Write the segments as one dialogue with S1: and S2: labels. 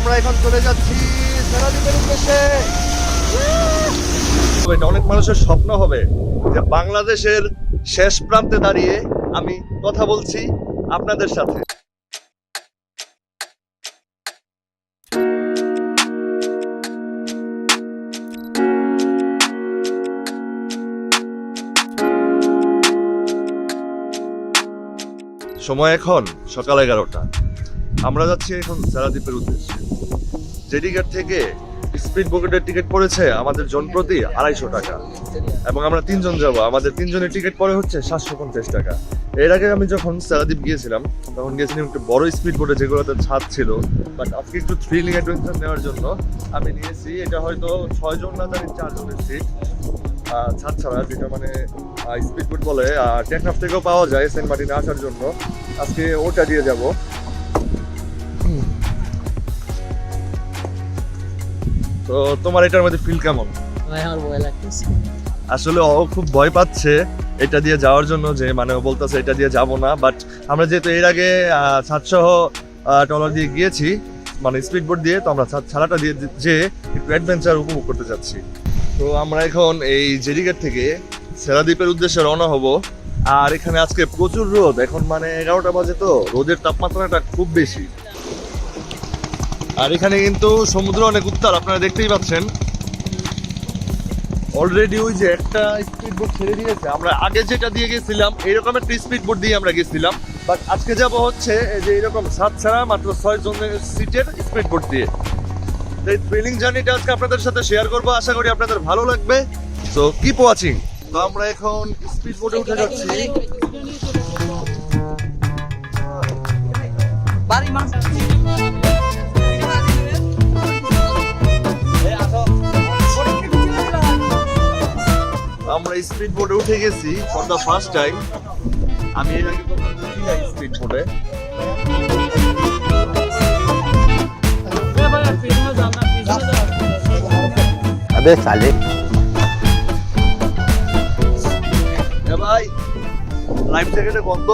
S1: আমরা এখন চলে যাচ্ছি উদ্দেশ্যে। অনেক মানুষের স্বপ্ন হবে যে বাংলাদেশের শেষ প্রান্তে দাঁড়িয়ে আমি কথা বলছি আপনাদের সাথে। সময় এখন সকাল এগারোটা। আমরা যাচ্ছি এখন সারাদ্বীপের উদ্দেশ্যে। জেডিঘাট থেকে স্পিড বোটের টিকিট পড়েছে আমাদের জন প্রতি আড়াইশো টাকা। এবং আমরা তিনজন যাব, আমাদের তিনজনের টিকিট পড়ে হচ্ছে সাতশো পঞ্চাশ টাকা। এর আগে আমি যখন সারাদ্বীপ গিয়েছিলাম, তখন গিয়েছিলাম একটু বড় স্পিড বোটে যেগুলোতে ছাদ ছিল। বাট আজকে একটু থ্রিলিং অ্যাডভেঞ্চার নেওয়ার জন্য আমি নিয়েছি, এটা হয়তো ছয়জন না জানি চারজনের সিট ছাদ ছাড়া, যেটা মানে স্পিড বোট বলে। টেকনাফ থেকেও পাওয়া যায় সেন্ট মার্টিনে আসার জন্য। আজকে ওটা দিয়ে যাব। তো তোমার এটার মধ্যে ফিল কেমন?
S2: আমার ভয় লাগতেছে।
S1: আসলে ও খুব ভয় পাচ্ছে এটা দিয়ে যাওয়ার জন্য যে মানে ও বলতেছে এটা দিয়ে যাব না বাট আমরা যেহেতু এর আগে ছাদসহ ট্রলার দিয়ে গিয়েছি মানে স্পিড বোট দিয়ে তো আমরা ছাড়াটা দিয়ে যে একটু অ্যাডভেঞ্চার উপভোগ করতে চাচ্ছি তো আমরা এখন এই জেরিগেট থেকে সেরাদ্বীপের উদ্দেশ্যে রওনা হব। আর এখানে আজকে প্রচুর রোদ এখন মানে এগারোটা বাজে তো রোদের তাপমাত্রাটা খুব বেশি। আর এখানে কিন্তু সমুদ্র অনেক উত্তাল, আপনারা দেখতেই পাচ্ছেন। অলরেডি ওই যে একটা স্পিড বোট ছেড়ে দিয়েছে। আমরা আগে যেটা দিয়ে গেছিলাম, এরকম একটা স্পিড বোট দিয়ে আমরা গেছিলাম। বাট আজকে যাব হচ্ছে যে এরকম সাত ছাড়া মাত্র ছয় জনের সিটের স্পিড বোট দিয়ে এই থ্রিলিং জার্নিটা আজকে আপনাদের সাথে শেয়ার করব। আশা করি আপনাদের ভালো লাগবে। তো কিপ ওয়াচিং তো আমরা এখন স্পিড বোটে উঠে যাচ্ছি।
S2: বাড়ি মাছ।
S1: আমরা স্পিড বোটে উঠে গেছি ফর দ্য ফার্স্ট টাইম আমি এর আগে কখনো উঠি নাই স্পিড বোটে
S3: अबे साले
S1: এ ভাই লাইফ জ্যাকেটে গন্ধ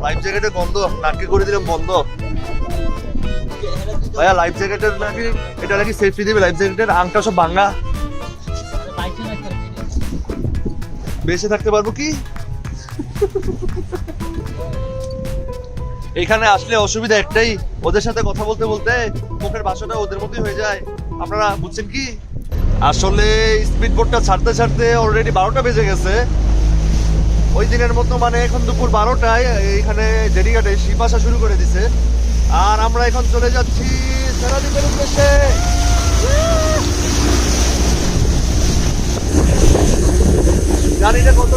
S1: লাইফ জ্যাকেটে গন্ধ নাকি করে দিলাম বন্ধ ভাইয়া লাইফ জ্যাকেটের নাকি এটা নাকি সেফটি দিবে লাইফ জ্যাকেটের আংটা সব ভাঙা। বেঁচে থাকতে পারব কি? এখানে আসলে অসুবিধা একটাই, ওদের সাথে কথা বলতে বলতে মুখের ভাষাটা ওদের মতোই হয়ে যায়। আপনারা বুঝছেন কি? আসলে স্পিড বোটটা ছাড়তে ছাড়তে অলরেডি বারোটা বেজে গেছে। ওই দিনের মতো মানে এখন দুপুর বারোটায় এইখানে জেডিঘাটে শিপ আসা শুরু করে দিছে। আর আমরা এখন চলে যাচ্ছি সেরাদ্বীপের উদ্দেশ্যে। জানি না কত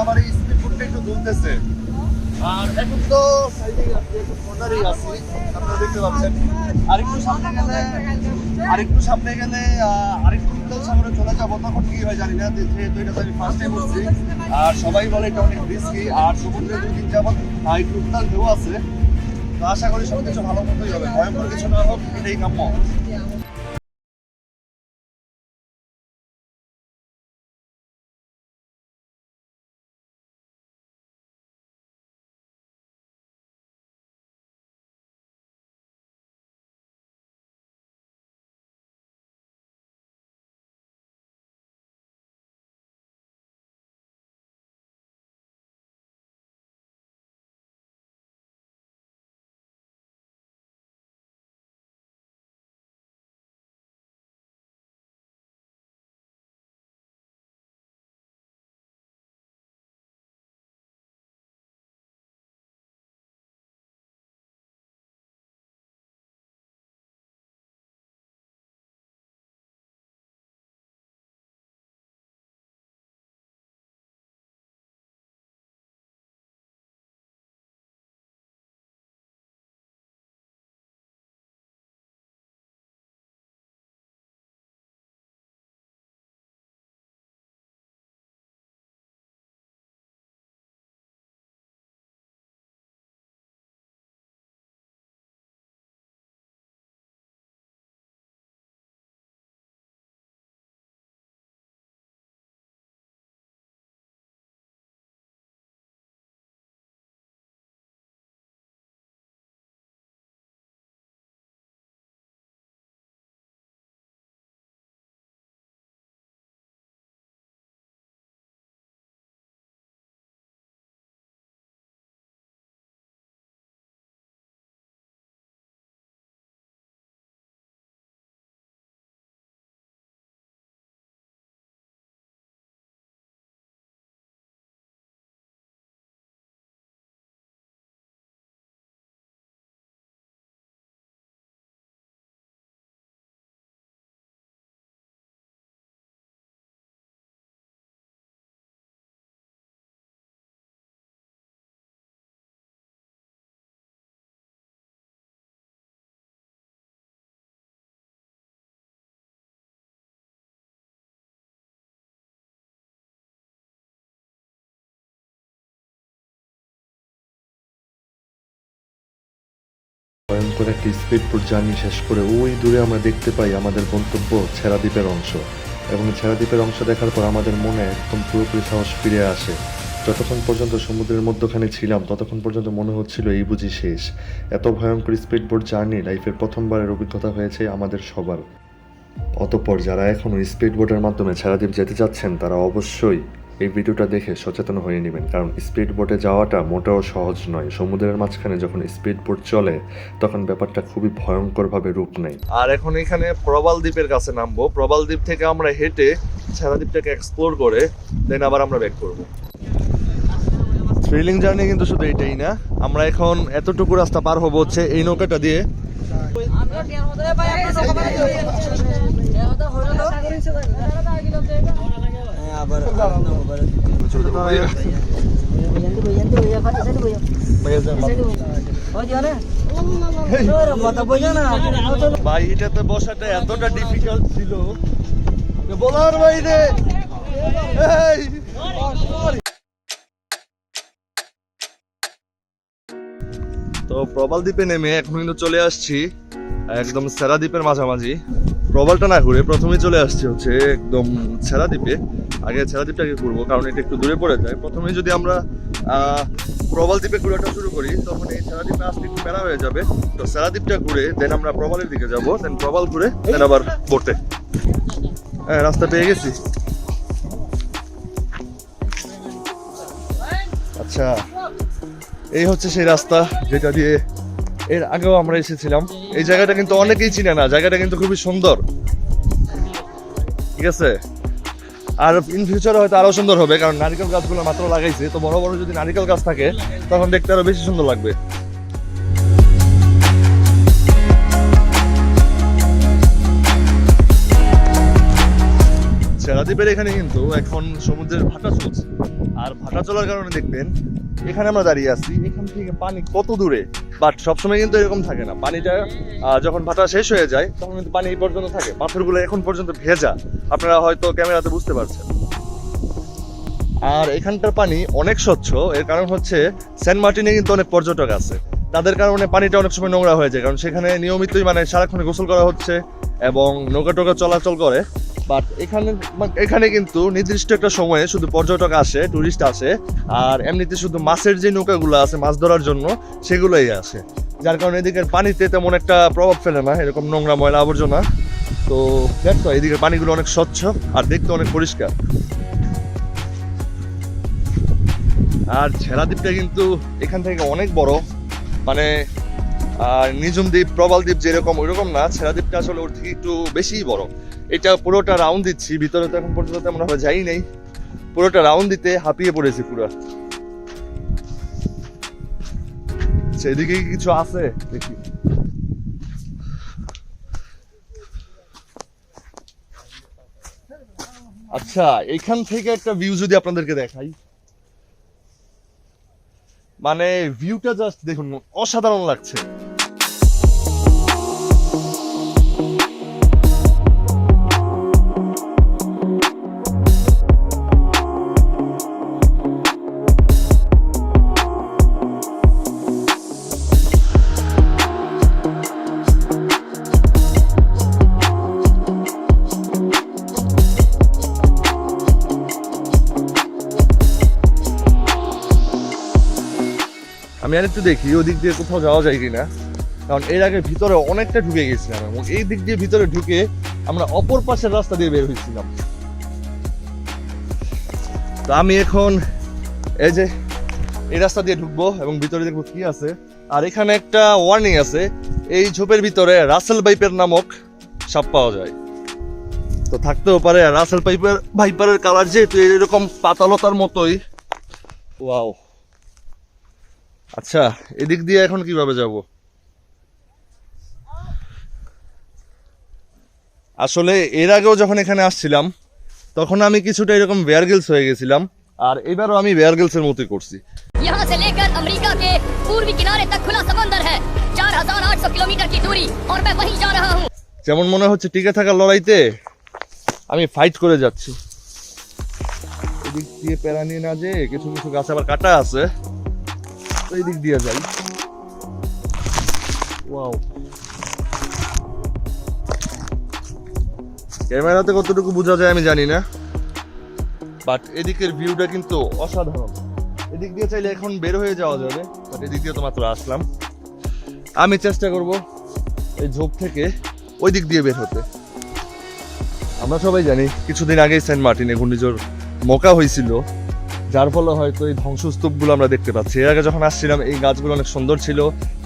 S1: আমার এই স্পিড একটু দুলতেছে আর এখন তো আরেকটু সামনে আরেকটু সামনে গেলে আরেকটু সাগরে চলে তখন কি হয় জানি না আমি ফার্স্ট উঠছি। আর সবাই বলে এটা অনেক রিস্কি আর সমুদ্রে দুদিন আহ, একটু উত্তাল ঢেউ আছে। তো আশা করি সব কিছু ভালো মতোই হবে। ভয়ঙ্কর কিছু না হোক এটাই কাম্য। ভয়ঙ্কর একটি স্পিড বোট জার্নি শেষ করে ওই দূরে আমরা দেখতে পাই আমাদের গন্তব্য ছেড়া দ্বীপের অংশ। এবং ছেড়া দ্বীপের অংশ দেখার পর আমাদের মনে একদম পুরোপুরি সাহস ফিরে আসে। যতক্ষণ পর্যন্ত সমুদ্রের মধ্যখানে ছিলাম, ততক্ষণ পর্যন্ত মনে হচ্ছিল এই বুঝি শেষ। এত ভয়ঙ্কর স্পিড বোট জার্নি লাইফের প্রথমবারের অভিজ্ঞতা হয়েছে আমাদের সবার। অতঃপর যারা এখনও স্পিড বোটের মাধ্যমে ছেড়াদ্বীপ যেতে চাচ্ছেন, তারা অবশ্যই এই ভিডিওটা দেখে সচেতন হয়ে নেবেন কারণ স্পিড বোটে যাওয়াটা মোটেও সহজ নয়। সমুদ্রের মাঝখানে যখন স্পিড বোট চলে তখন ব্যাপারটা খুবই ভয়ঙ্করভাবে রূপ নেয়। আর এখন এখানে প্রবাল দ্বীপের কাছে নামবো। প্রবাল দ্বীপ থেকে আমরা হেঁটে ছেড়াদ্বীপটাকে এক্সপ্লোর করে দেন আবার আমরা ব্যাক করব। থ্রিলিং জার্নি কিন্তু শুধু এটাই না। আমরা এখন এতটুকু রাস্তা পার হব হচ্ছে এই নৌকাটা দিয়ে। ভাই এটাতে বসাটা এতটা ডিফিকাল্ট ছিল বলার বাইরে! তো প্রবাল দ্বীপে নেমে এখন কিন্তু চলে আসছি একদম সেরা দ্বীপের মাঝামাঝি প্রবালটা না ঘুরে প্রথমেই চলে আসছি হচ্ছে একদম সেরা দ্বীপে আগে সেরা দ্বীপটাকে ঘুরবো, কারণ এটা একটু দূরে পড়ে যায়। প্রথমেই যদি আমরা প্রবাল দ্বীপে ঘুরাটা শুরু করি, তখন এই সেরা দ্বীপে আসতে একটু বেড়া হয়ে যাবে। তো সেরা দ্বীপটা ঘুরে দেন আমরা প্রবালের দিকে যাব দেন প্রবাল ঘুরে দেন আবার পড়তে হ্যাঁ রাস্তা পেয়ে গেছি। আচ্ছা এই হচ্ছে সেই রাস্তা, যেটা দিয়ে এর আগেও আমরা এসেছিলাম। এই জায়গাটা কিন্তু অনেকেই চিনে না, জায়গাটা কিন্তু খুবই সুন্দর। ঠিক আছে? আর ইন ফিউচারে হয়তো আরও সুন্দর হবে, কারণ নারিকেল গাছগুলো মাত্র লাগাইছে, তো বড় বড় যদি নারিকেল গাছ থাকে, তখন দেখতে আরও বেশি সুন্দর লাগবে। সেরাদ্বীপের এখানে কিন্তু এখন সমুদ্রের ভাটা চলছে। আর ভাটা চলার কারণে দেখবেন, এখানে আমরা দাঁড়িয়ে আছি, এখান থেকে পানি কত দূরে? বাট সবসময় কিন্তু এরকম থাকে না। পানিটা যখন ভাটা শেষ হয়ে যায়, তখন কিন্তু পানি এই পর্যন্ত থাকে। পাথরগুলো এখন পর্যন্ত ভেজা। আপনারা হয়তো ক্যামেরাতে বুঝতে পারছেন। আর এখানকার পানি অনেক স্বচ্ছ। এর কারণ হচ্ছে, সেন্ট মার্টিনে কিন্তু অনেক পর্যটক আছে। তাদের কারণে পানিটা অনেক সময় নোংরা হয়ে যায়। কারণ সেখানে নিয়মিতই মানে সারাক্ষণে গোসল করা হচ্ছে এবং নৌকা টোকা চলাচল করে। বাট এখানে এখানে কিন্তু নির্দিষ্ট একটা সময়ে শুধু পর্যটক আসে টুরিস্ট আসে, আর এমনিতে শুধু মাছের যে নৌকাগুলো আছে, মাছ ধরার জন্য সেগুলোই আসে। যার কারণে এদিকের পানিতে তেমন একটা প্রভাব ফেলে না, এরকম নোংরা ময়লা আবর্জনা। তো দেখো এদিকের পানিগুলো অনেক স্বচ্ছ আর দেখতে অনেক পরিষ্কার। আর ছেড়া দ্বীপটা কিন্তু এখান থেকে অনেক বড়। মানে আর নিজুম দ্বীপ, প্রবাল দ্বীপ যেরকম, ওইরকম না ছেড়া দ্বীপটা আসলে ওর থেকে একটু বেশিই বড়। এটা পুরোটা রাউন্ড দিচ্ছি, ভিতরে তো এখন পর্যন্ত তেমন আমরা যাই নাই। পুরোটা রাউন্ড দিতে হাঁপিয়ে পড়েছি পুরো। সেদিকে কিছু আছে? দেখি। আচ্ছা এখান থেকে একটা ভিউ যদি আপনাদেরকে দেখাই। মানে ভিউটা জাস্ট দেখুন, অসাধারণ লাগছে। আমি আর একটু দেখি, ওদিক দিয়ে কোথাও যাওয়া যায় কিনা। কারণ এর আগে ভিতরে অনেকটা ঢুকে গেছিলাম এবং এই দিক দিয়ে ভিতরে ঢুকে আমরা অপর পাশের রাস্তা দিয়ে বের হয়েছিলাম। তো আমি এখন এই যে এই রাস্তা দিয়ে ঢুকবো এবং ভিতরে দেখব কি আছে। আর এখানে একটা ওয়ার্নিং আছে, এই ঝোপের ভিতরে রাসেল বাইপের নামক সাপ পাওয়া যায়। তো থাকতেও পারে রাসেল পাইপের ভাইপারের কালার যেহেতু এরকম পাতালতার মতোই। ওয়াও। আচ্ছা এদিক দিয়ে এখন কিভাবে যাব আসলে এর আগেও যখন এখানে আসছিলাম তখন আমি কিছুটা এরকম বেয়ার গিলস হয়ে গেছিলাম আর এবারও আমি বেয়ার গিলসের মতোই করছি
S4: यहाँ से लेकर अमेरिका के पूर्वी किनारे तक खुला समंदर है 4,800 किलोमीटर की दूरी और मैं वहीं जा रहा हूँ
S1: যেমন মনে হচ্ছে টিকে থাকার লড়াইতে আমি ফাইট করে যাচ্ছি এদিক দিয়ে প্যারা নিয়ে না যে কিছু কিছু গাছ আবার কাটা আছে তো এই দিক দিয়ে যাই। ওয়াও ক্যামেরাতে কতটুকু বোঝা যায় আমি জানি না। বাট এদিকের ভিউটা কিন্তু অসাধারণ। এদিক দিয়ে চাইলে এখন বের হয়ে যাওয়া যাবে। বাট এদিক দিয়ে তো মাত্র আসলাম। আমি চেষ্টা করব এই ঝোপ থেকে ওই দিক দিয়ে বের হতে। আমরা সবাই জানি, কিছুদিন আগেই সেন্ট মার্টিনে ঘূর্ণিঝড় মোকা হয়েছিল। যার ফলে হয়তো এই ধ্বংসস্তূপগুলো আমরা দেখতে পাচ্ছি। এর আগে যখন আসছিলাম, এই গাছগুলো অনেক সুন্দর ছিল।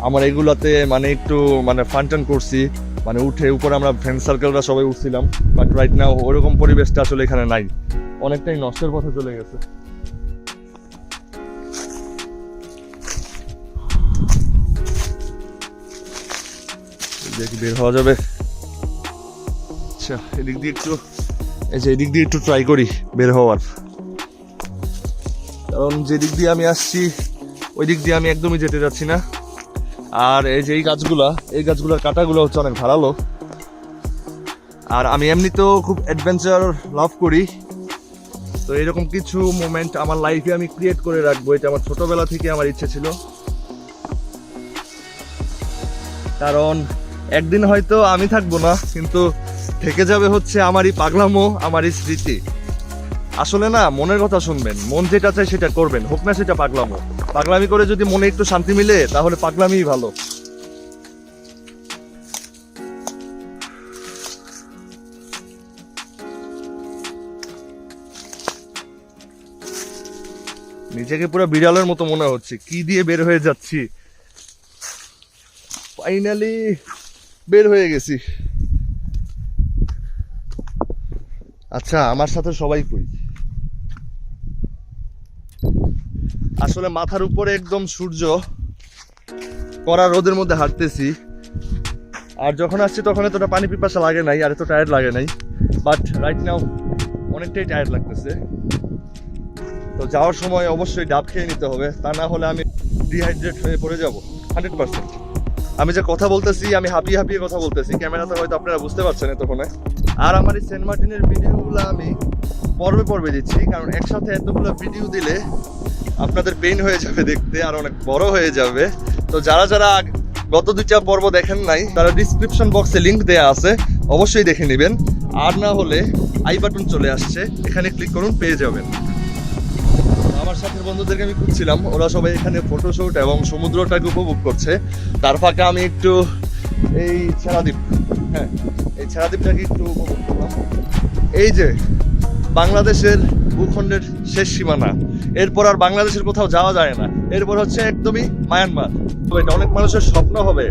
S1: আমার এগুলাতে মানে একটু মানে ফান্টান করছি। মানে উঠে উপরে আমরা ফ্রেন্ড সার্কেলরা সবাই উঠছিলাম। বাট রাইট নাও ওরকম পরিবেশটা আসলে এখানে নাই। অনেকটাই নষ্টের পথে চলে গেছে। দেখি বের হওয়া যাবে। আচ্ছা এদিক দিয়ে একটু যে এদিক দিয়ে একটু ট্রাই করি বের হওয়ার। কারণ যে দিক দিয়ে আমি আসছি ওই দিক দিয়ে আমি একদমই যেতে যাচ্ছি না। আর এই যে এই গাছগুলা, এই গাছগুলোর কাটাগুলো হচ্ছে অনেক ধারালো। আর আমি এমনিতেও খুব অ্যাডভেঞ্চার লাভ করি। তো এরকম কিছু মোমেন্ট আমার লাইফে আমি ক্রিয়েট করে রাখব, এটা আমার ছোটবেলা থেকে আমার ইচ্ছে ছিল। কারণ একদিন হয়তো আমি থাকব না, কিন্তু থেকে যাবে হচ্ছে আমারই পাগলামো, আমারই স্মৃতি। আসলে না, মনের কথা শুনবেন। মন যেটা চায় সেটা করবেন। হোক না সেটা পাগলামো। পাগলামি করে যদি মনে একটু শান্তি মিলে, তাহলে পাগলামিই ভালো। নিজেকে পুরো বিড়ালের মতো মনে হচ্ছে। কি দিয়ে বের হয়ে যাচ্ছি? ফাইনালি বের হয়ে গেছি। আচ্ছা আমার সাথে সবাই কই? আসলে মাথার উপরে একদম সূর্য কড়া রোদের মধ্যে হাঁটতেছি। আর যখন আসছি তখন এতটা পানি পিপাসা লাগে নাই, আর এত টায়ার্ড লাগে নাই। বাট রাইট নাও অনেকটাই টায়ার্ড লাগতেছে। তো যাওয়ার সময় অবশ্যই ডাব খেয়ে নিতে হবে, তা না হলে আমি ডিহাইড্রেট হয়ে পড়ে যাব। হান্ড্রেড পার্সেন্ট আমি যে কথা বলতেছি, আমি হাঁপিয়ে হাঁপিয়ে কথা বলতেছি, ক্যামেরাতে হয়তো আপনারা বুঝতে পারছেন এতক্ষণে। আর আমার এই সেন্ট মার্টিনের ভিডিওগুলো আমি পর্বে পর্বে দিচ্ছি, কারণ একসাথে এতগুলো ভিডিও দিলে আপনাদের পেইন হয়ে যাবে দেখতে, আর অনেক বড় হয়ে যাবে। তো যারা যারা গত দুইটা পর্ব দেখেন নাই, তারা ডিসক্রিপশন বক্সে লিংক দেয়া আছে, অবশ্যই দেখে নেবেন। আর না হলে আই বাটন চলে আসছে, এখানে ক্লিক করুন, পেয়ে যাবেন। আমার সাথে বন্ধুদেরকে আমি খুঁজছিলাম, ওরা সবাই এখানে ফটোশুট এবং সমুদ্রটাকে উপভোগ করছে। তার ফাঁকে আমি একটু এই ছেড়াদ্বীপ হ্যাঁ এই ছেড়াদ্বীপটাকে একটু উপভোগ করলাম। এই যে, বাংলাদেশের ভূখণ্ডের শেষ সীমানা। এরপর আর বাংলাদেশের কোথাও যাওয়া যায় না। এরপর হচ্ছে একদমই মায়ানমার। তো এটা অনেক মানুষের স্বপ্ন হবে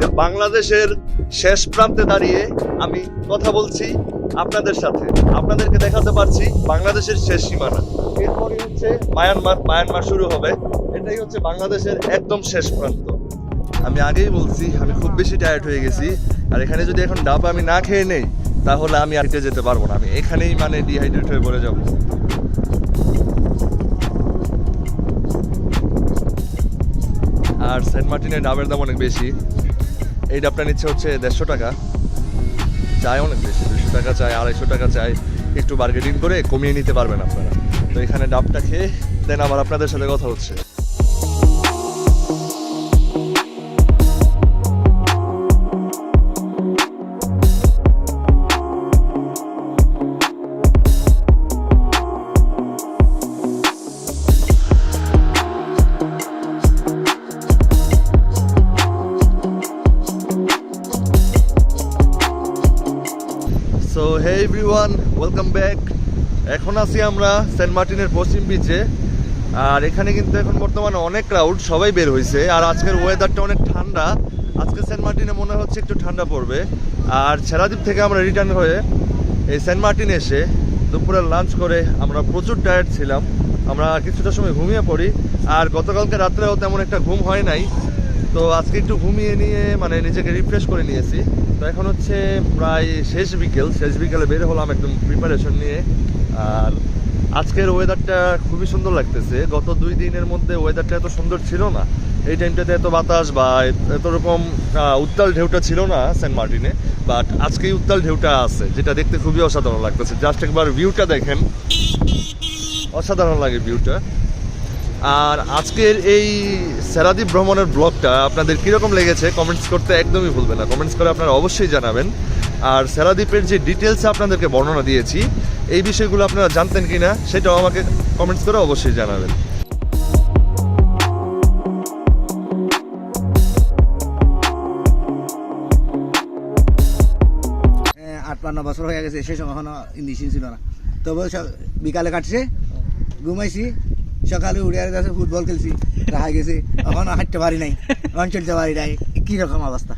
S1: যে বাংলাদেশের শেষ প্রান্তে দাঁড়িয়ে আমি কথা বলছি আপনাদের সাথে। আপনাদেরকে দেখাতে পারছি বাংলাদেশের শেষ সীমানা। এরপরই হচ্ছে মায়ানমার। মায়ানমার শুরু হবে। এটাই হচ্ছে বাংলাদেশের একদম শেষ প্রান্ত। আমি আগেই বলছি, আমি খুব বেশি টায়ার্ড হয়ে গেছি। আর এখানে যদি এখন ডাব আমি না খেয়ে নেই তাহলে আমি আর যেতে পারব না। আমি এখানেই মানে ডিহাইড্রেট হয়ে পড়ে যাব। আর সেন্ট মার্টিনের ডাবের দাম অনেক বেশি। এই ডাবটা নিচ্ছে হচ্ছে দেড়শো টাকা। চায় অনেক বেশি দুশো টাকা চায়, আড়াইশো টাকা চায়। একটু বার্গেনিং করে কমিয়ে নিতে পারবেন আপনারা। তো এখানে ডাবটা খেয়ে দেন, আবার আপনাদের সাথে কথা হচ্ছে। এভরিওয়ান ওয়েলকাম ব্যাক এখন আছি আমরা সেন্ট মার্টিনের পশ্চিম বিচে আর এখানে কিন্তু এখন বর্তমানে অনেক ক্রাউড সবাই বের হয়েছে আর আজকের ওয়েদারটা অনেক ঠান্ডা। আজকে সেন্ট মার্টিনে মনে হচ্ছে একটু ঠান্ডা পড়বে। আর ছেড়াদ্বীপ থেকে আমরা রিটার্ন হয়ে এই সেন্ট মার্টিন এসে দুপুরে লাঞ্চ করে আমরা প্রচুর টায়ার্ড ছিলাম। আমরা কিছুটা সময় ঘুমিয়ে পড়ি। আর গতকালকে রাত্রেও তেমন একটা ঘুম হয় নাই। তো আজকে একটু ঘুমিয়ে নিয়ে মানে নিজেকে রিফ্রেশ করে নিয়েছি। তো এখন হচ্ছে প্রায় শেষ বিকেল, শেষ বিকেলে বের হলাম একদম প্রিপারেশন নিয়ে। আর আজকের ওয়েদারটা খুবই সুন্দর লাগতেছে। গত দুই দিনের মধ্যে ওয়েদারটা এত সুন্দর ছিল না। এই টাইমটাতে এত বাতাস বা এত রকম উত্তাল ঢেউটা ছিল না সেন্ট মার্টিনে বাট আজকেই উত্তাল ঢেউটা আছে, যেটা দেখতে খুবই অসাধারণ লাগতেছে। জাস্ট একবার ভিউটা দেখেন। অসাধারণ লাগে ভিউটা আর আজকের এই সেরাদ্বীপ ভ্রমণের ব্লগটা আপনাদের কীরকম লেগেছে কমেন্টস করতে একদমই ভুলবেন না। কমেন্টস করে আপনারা অবশ্যই জানাবেন। আর সেরাদ্বীপের যে ডিটেলস আপনাদেরকে বর্ণনা দিয়েছি, এই বিষয়গুলো আপনারা জানতেন কি না সেটাও আমাকে কমেন্টস করে অবশ্যই জানাবেন।
S5: আট পান্ন বছর হয়ে গেছে, সেই সময় এখনও ইন্ডিশন ছিল না। তবে স- বিকালে কাটছে, ঘুমাইছি সকালে উঠে আর গেছে ফুটবল খেলছি, রাহা গেছে। এখন হাঁটতে পারি নাই, এখন চলতে পারি নাই। কীরকম অবস্থা?